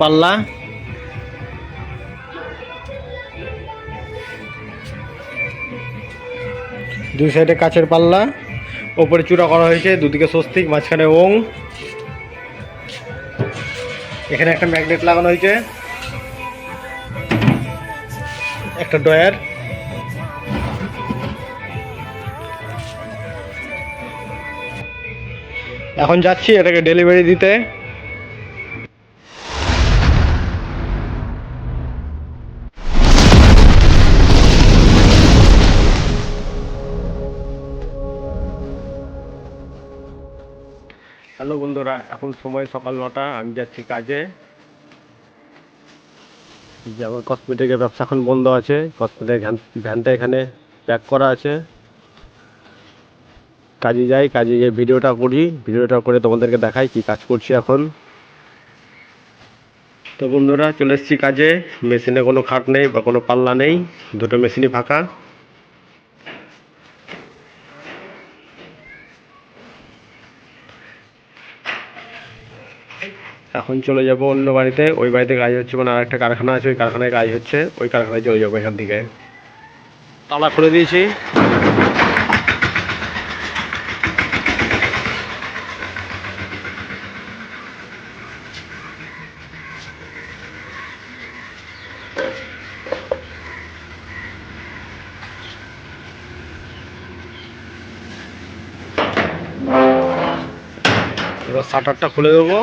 পাল্লা। দুই সাইডে কাছের পাল্লা। ওপরে চূড়া করা হয়েছে, দুদিকে স্বস্তিক, মাঝখানে ওং। এখানে একটা ম্যাগনেট লাগানো হয়েছে। একটা ডয়ার এখন যাচ্ছি এটাকে ডেলিভারি দিতে। হ্যালো বন্ধুরা, এখন সময় সকাল নটা, আমি যাচ্ছি কাজে। এই যে আমার কসমেটিকের ব্যবসা এখন বন্ধ আছে কসমেটিক ভ্যানটা এখানে প্যাক করা আছে। কাজে যাই, কাজে গিয়ে ভিডিওটা করি, ভিডিওটা করে তোমাদেরকে দেখাই কি কাজ করছি এখন। তো বন্ধুরা, চলে এসেছি কাজে। মেশিনে কোনো খাট নেই বা কোনো পাল্লা নেই, দুটো মেশিনই ফাঁকা। এখন চলে যাব অন্য বাড়িতে। ওই বাড়িতে কাজ হচ্ছে মানে আর একটা কারখানা আছে, ওই কারখানায় কাজ হচ্ছে। ওই কারখানায় চলে যাব এখান থেকে। তালা খুলে দিয়েছি। এবার শাটারটা খুলে দেবো।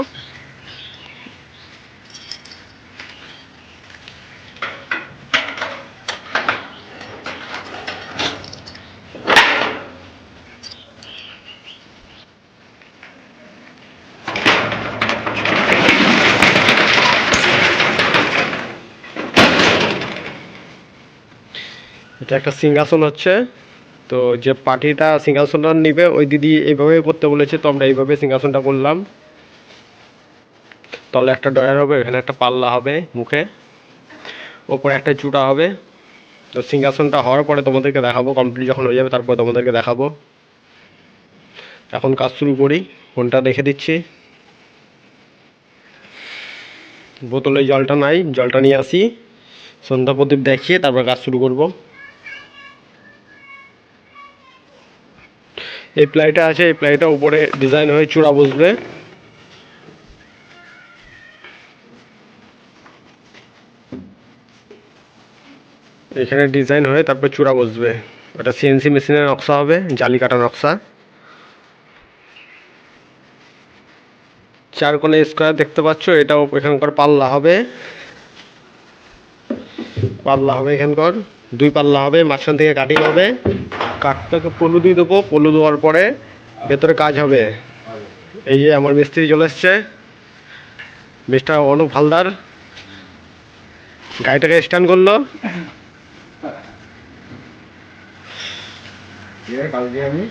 এটা একটা সিংহাসন হচ্ছে। তো যে পার্টিটা সিংহাসনটা নিবে, ওই দিদি এইভাবে করতে বলেছে, তো আমরা এইভাবে সিংহাসনটা করলাম। তাহলে একটা ডয়ার হবে, এখানে একটা পাল্লা হবে মুখে। ওপরে একটা চূড়া হবে। তো সিংহাসনটা হওয়ার পরে তোমাদেরকে দেখাবো কমপ্লিট যখন হয়ে যাবে তারপরে তোমাদেরকে দেখাবো। এখন কাজ শুরু করি, ফোনটা রেখে দিচ্ছি। বোতলে জলটা নাই, জলটা নিয়ে আসি। সন্ধ্যা প্রদীপ দেখিয়ে তারপর কাজ শুরু করব। এই প্লাইটা আছে, এই প্লাইটা উপরে ডিজাইন হয়ে চূড়া বসবে। এখানে ডিজাইন হয়ে তারপর চূড়া বসবে। ওটা সিএনসি মেশিনের নকশা হবে, জালি কাটা নকশা। চার কোণে স্কোয়ার দেখতে পাচ্ছ, এটাও এখানকার পাল্লা হবে। পাল্লা হবে এখানকার, দুই পাল্লা হবে, মাঝখান থেকে কাটিং হবে। কাঠটাকে পলু দিয়ে দেবো, পলু দেওয়ার পরে ভেতরে কাজ হবে। এই যে আমার মিস্ত্রি চলে এসছে। মিস্টার অনুপ হালদার। গাড়িটাকে স্ট্যান্ড করল। কালকে আমি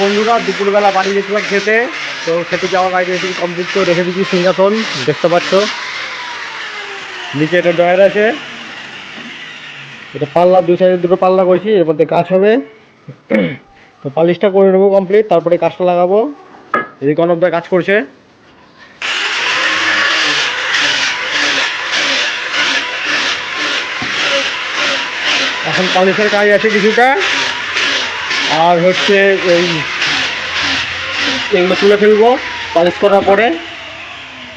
বন্ধুরা দুপুরবেলা বাড়ি গেছিলাম খেতে। তো খেতে যাওয়ার আগে এটুকু কমপ্লিট করে রেখে দিচ্ছি সিংহাসন, দেখতে পাচ্ছ। নিচে একটা ডয়ার আছে। এটা পাল্লা দু সাইডে দুটো পাল্লা করছি, এর মধ্যে কাজ হবে। তো পালিশটা করে নেব কমপ্লিট তারপরে কাজটা লাগাবো। এদিকে অনবদা কাজ করছে। এখন পালিশের কাজ আছে কিছুটা। আর হচ্ছে এই এগুলো তুলে ফেলব, পালিশ করার পরে।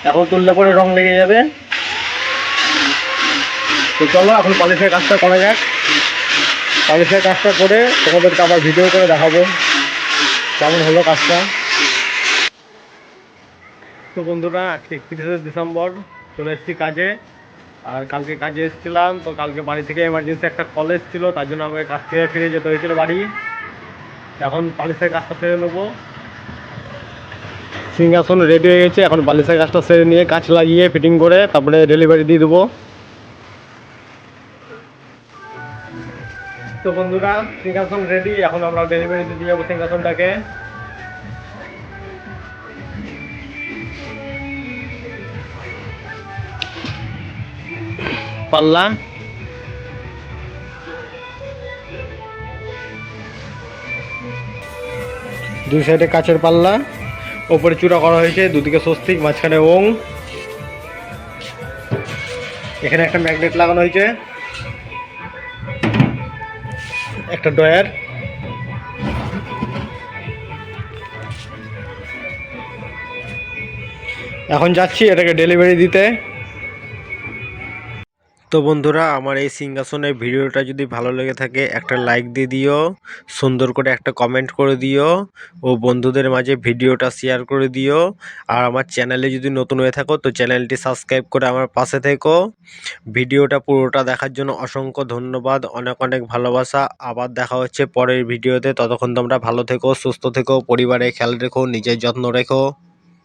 এখন তুললে পরে রং লেগে যাবে। তো চলো, এখন পালিশের কাজটা করা যাক। পালিশের কাজটা করে তোমাদেরকে আবার ভিডিও করে দেখাবো। কেমন হলো কাজটা? তো বন্ধুরা, আজকে একত্রিশে ডিসেম্বর, চলে এসেছি কাজে। আর কালকে কাজে এসেছিলাম, তো কালকে বাড়ি থেকে এমার্জেন্সি একটা কলেজ ছিল তার জন্য আমাকে কাজ থেকে ফিরে যেতে হয়েছিল বাড়ি। এখন পালিশের কাজটা সেরে নেব। সিংহাসন রেডি হয়ে গেছে, এখন বালিশের কাজটা সেরে নিয়ে কাজ লাগিয়ে ফিটিং করে তারপরে ডেলিভারি দিয়ে দেবো। তো বন্ধুরা, সিংহাসন রেডি এখন আমরা ডেলিভারি দিয়ে যাব সিংহাসনটাকে। পাল্লা। দুই সাইডে কাচের পাল্লা, ওপরে চূড়া করা হয়েছে, দুদিকে স্বস্তিক, মাঝখানে ওং। এখানে একটা ম্যাগনেট লাগানো হয়েছে। একটা ডয়ার এখন যাচ্ছি এটাকে ডেলিভারি দিতে। তো বন্ধুরা, আমার এই সিংহাসনের ভিডিওটা যদি ভালো লেগে থাকে, একটা লাইক দিয়ে দিও, সুন্দর করে একটা কমেন্ট করে দিও, ও বন্ধুদের মাঝে ভিডিওটা শেয়ার করে দিও, আর আমার চ্যানেলে যদি নতুন হয়ে থাকো, তো চ্যানেলটি সাবস্ক্রাইব করে আমার পাশে থেকো। ভিডিওটা পুরোটা দেখার জন্য অসংখ্য ধন্যবাদ, অনেক অনেক ভালোবাসা, আবার দেখা হচ্ছে পরের ভিডিওতে, ততক্ষণ তোমরা ভালো থেকো, সুস্থ থেকো পরিবারে খেয়াল রেখো, নিজের যত্ন রেখো।